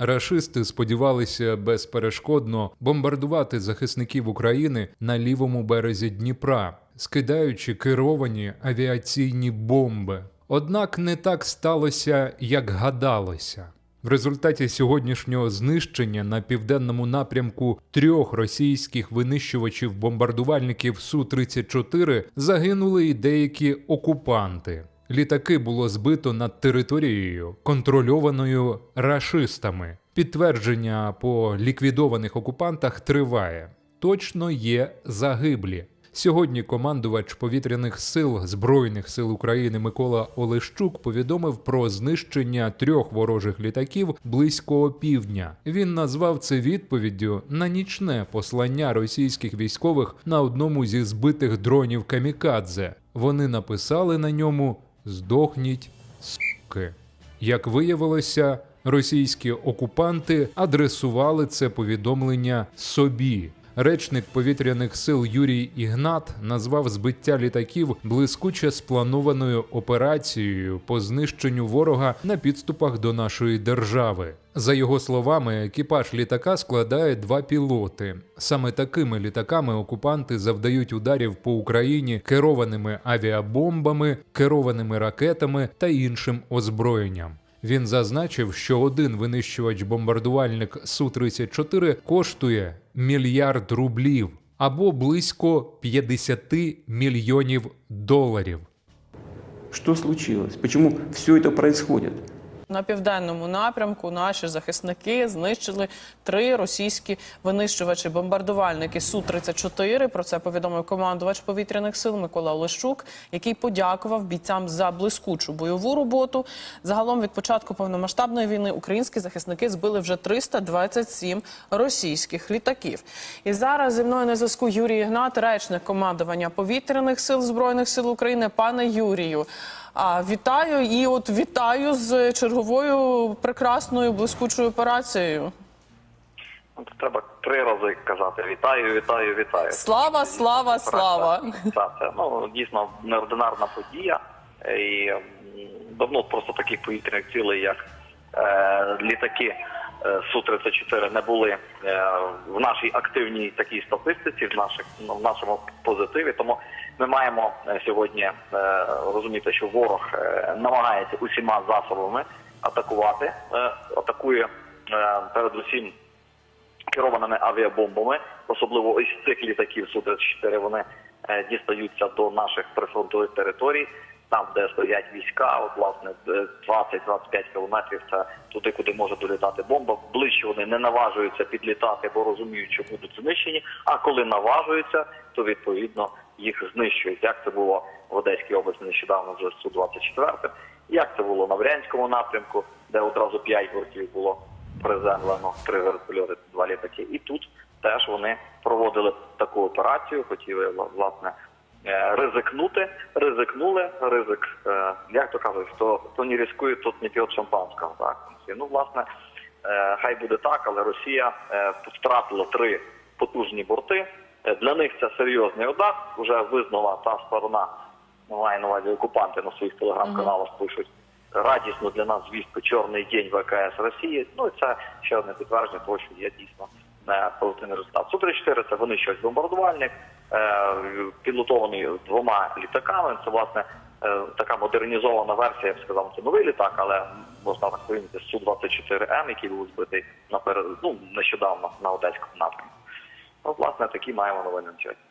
Рашисти сподівалися безперешкодно бомбардувати захисників України на лівому березі Дніпра, скидаючи керовані авіаційні бомби. Однак не так сталося, як гадалося. В результаті сьогоднішнього знищення на південному напрямку трьох російських винищувачів-бомбардувальників Су-34 загинули і деякі окупанти. Літаки було збито над територією, контрольованою рашистами. Підтвердження по ліквідованих окупантах триває. Точно є загиблі. Сьогодні командувач повітряних сил Збройних сил України Микола Олещук повідомив про знищення трьох ворожих літаків близько опівдня. Він назвав це відповіддю на нічне послання російських військових на одному зі збитих дронів Камікадзе. Вони написали на ньому Здохніть суки. Як виявилося, російські окупанти адресували це повідомлення собі. Речник повітряних сил Юрій Ігнат назвав збиття літаків блискуче спланованою операцією по знищенню ворога на підступах до нашої держави. За його словами, екіпаж літака складає два пілоти. Саме такими літаками окупанти завдають ударів по Україні керованими авіабомбами, керованими ракетами та іншим озброєнням. Він зазначив, що один винищувач-бомбардувальник Су-34 коштує мільярд рублів або близько 50 мільйонів доларів. Что случилось? Почему все это происходит? На південному напрямку наші захисники знищили три російські винищувачі бомбардувальники су 34 Про це повідомив командувач повітряних сил Микола Олещук, який подякував бійцям за блискучу бойову роботу. Загалом від початку повномасштабної війни українські захисники збили вже 327 російських літаків. І зараз зі мною на зв'язку Юрій Ігнат, речник командування повітряних сил збройних сил України. Пане Юрію. А вітаю і от вітаю з черговою прекрасною блискучою операцією. Ну, то треба три рази казати вітаю, вітаю, вітаю. Слава, слава, слава. Так, це ну дійсно неординарна подія. І давно просто таких повітряних цілей, як е, літаки е, Су-34 не були е, в нашій активній такій статистиці, в наших ну, в нашому позитиві. Тому ми маємо е, сьогодні е, розуміти, що ворог е, намагається усіма засобами атакувати, атакує передусім керованими авіабомбами, особливо ось цих літаків Су-34, вони е, дістаються до наших прифронтових територій, там, де стоять війська, от власне е, 20-25 кілометрів це туди, куди може долітати бомба. Ближче вони не наважуються підлітати, бо розуміють, що будуть знищені. А коли наважуються, то відповідно їх знищують. Як це було в Одеській області нещодавно вже з Су-24, як це було на Брянському напрямку, де одразу 5 бортів було приземлено три вертольоти, два літаки. І тут теж вони проводили таку операцію, хотіли власне е, ризикнути, ризикнули, ризик, е, як то кажуть, хто, хто не ризикує, тот не п'є шампанського. Так? Ну, власне, е, хай буде так, але Росія втратила три потужні борти. Е, Для них це серйозний удар. Вже визнала та сторона, має на увазі окупанти на своїх телеграм-каналах пишуть радісно для нас звістку чорний день ВКС Росії. Ну і це ще одне підтвердження того, що є дійсно е, позитивний результат. Су 34 це вони щось бомбардувальник, е, підготований двома літаками. Це власне така модернізована версія, я б сказав, це новий літак, але можна так порівняти Су 24 М, який був збитий наперед, ну, нещодавно на одеському напрямку. Ну, власне, такі маємо новини на часі.